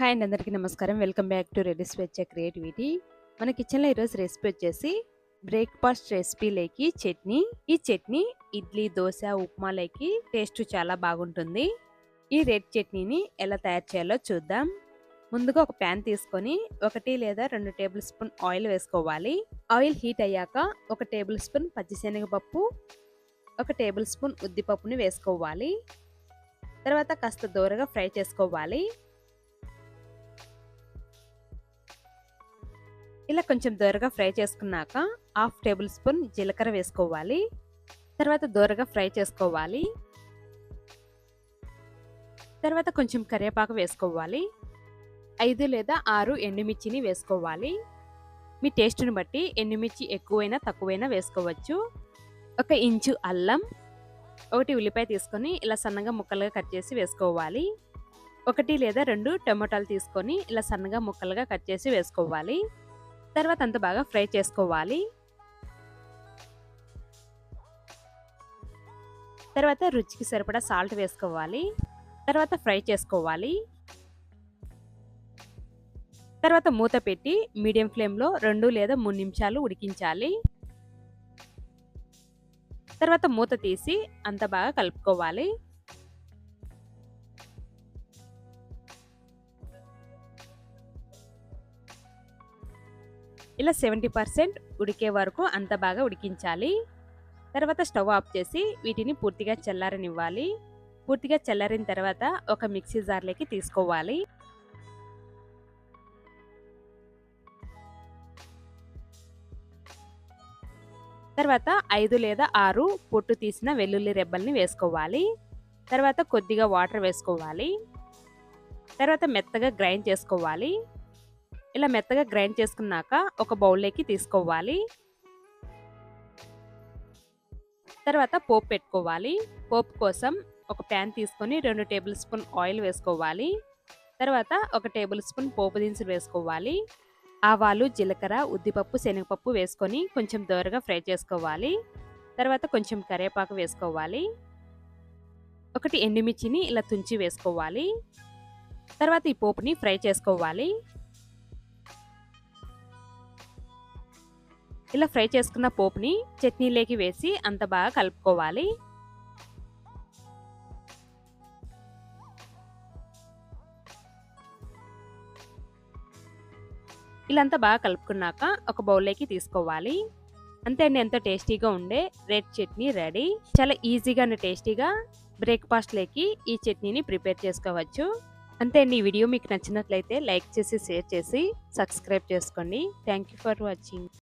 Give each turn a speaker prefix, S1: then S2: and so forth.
S1: Hi అండి అందరికీ నమస్కారం. Welcome back to ready Swechha creativity. మన కిచెన్లో ఈరోజు రెసిపీ వచ్చేసి బ్రేక్ఫాస్ట్ రెసిపీలోకి చట్నీ. ఈ చట్నీ ఇడ్లీ దోశ ఉప్మాలోకి టేస్ట్ చాలా బాగుంటుంది. ఈ రెడ్ చట్నీని ఎలా తయారు చేయాలో చూద్దాం. ముందుగా ఒక ప్యాన్ తీసుకొని ఒకటి లేదా రెండు టేబుల్ స్పూన్ ఆయిల్ వేసుకోవాలి. ఆయిల్ హీట్ అయ్యాక ఒక టేబుల్ స్పూన్ పచ్చిశనగపప్పు ఒక టేబుల్ స్పూన్ ఉద్దిపప్పుని వేసుకోవాలి. తర్వాత కాస్త దూరగా ఫ్రై చేసుకోవాలి. ఇలా కొంచెం దూరగా ఫ్రై చేసుకున్నాక హాఫ్ టేబుల్ స్పూన్ జీలకర్ర వేసుకోవాలి. తర్వాత దూరగా ఫ్రై చేసుకోవాలి. తర్వాత కొంచెం కరివేపాకు వేసుకోవాలి. ఐదు లేదా ఆరు ఎండుమిర్చిని వేసుకోవాలి. మీ టేస్ట్ని బట్టి ఎండుమిర్చి ఎక్కువైనా తక్కువైనా వేసుకోవచ్చు. ఒక ఇంచు అల్లం ఒకటి ఉల్లిపాయ తీసుకొని ఇలా సన్నగా ముక్కలుగా కట్ చేసి వేసుకోవాలి. ఒకటి లేదా రెండు టమోటాలు తీసుకొని ఇలా సన్నగా ముక్కలుగా కట్ చేసి వేసుకోవాలి. తర్వాత అంత బాగా ఫ్రై చేసుకోవాలి. తర్వాత రుచికి సరిపడా సాల్ట్ వేసుకోవాలి. తర్వాత ఫ్రై చేసుకోవాలి. తర్వాత మూత పెట్టి మీడియం ఫ్లేమ్లో రెండు లేదా మూడు నిమిషాలు ఉడికించాలి. తర్వాత మూత తీసి అంత బాగా కలుపుకోవాలి. ఇలా సెవెంటీ పర్సెంట్ ఉడికే వరకు అంత బాగా ఉడికించాలి. తర్వాత స్టవ్ ఆఫ్ చేసి వీటిని పూర్తిగా చల్లారనివ్వాలి. పూర్తిగా చల్లారిన తర్వాత ఒక మిక్సీ జార్లోకి తీసుకోవాలి. తర్వాత ఐదు లేదా ఆరు పొట్టు తీసిన వెల్లుల్లి రెబ్బల్ని వేసుకోవాలి. తర్వాత కొద్దిగా వాటర్ వేసుకోవాలి. తర్వాత మెత్తగా గ్రైండ్ చేసుకోవాలి. ఇలా మెత్తగా గ్రైండ్ చేసుకున్నాక ఒక బౌల్లోకి తీసుకోవాలి. తర్వాత పోపు పెట్టుకోవాలి. పోపు కోసం ఒక ప్యాన్ తీసుకొని రెండు టేబుల్ స్పూన్ ఆయిల్ వేసుకోవాలి. తర్వాత ఒక టేబుల్ స్పూన్ పోపు దినుసులు వేసుకోవాలి. ఆవాలు జీలకర్ర ఉద్దిపప్పు శనగపప్పు వేసుకొని కొంచెం దోరగా ఫ్రై చేసుకోవాలి. తర్వాత కొంచెం కరివేపాకు వేసుకోవాలి. ఒకటి ఎండుమిర్చిని ఇలా తుంచి వేసుకోవాలి. తర్వాత ఈ పోపుని ఫ్రై చేసుకోవాలి. ఇలా ఫ్రై చేసుకున్న పోపుని చట్నీలోకి వేసి అంత బాగా కలుపుకోవాలి. ఇలా అంతా బాగా కలుపుకున్నాక ఒక బౌల్లోకి తీసుకోవాలి. అంతే అండి ఎంతో టేస్టీగా ఉండే రెడ్ చట్నీ రెడీ. చాలా ఈజీగా టేస్టీగా బ్రేక్ఫాస్ట్లోకి ఈ చట్నీని ప్రిపేర్ చేసుకోవచ్చు. అంతే అండి ఈ వీడియో మీకు నచ్చినట్లయితే లైక్ చేసి షేర్ చేసి సబ్స్క్రైబ్ చేసుకోండి. Thank for watching.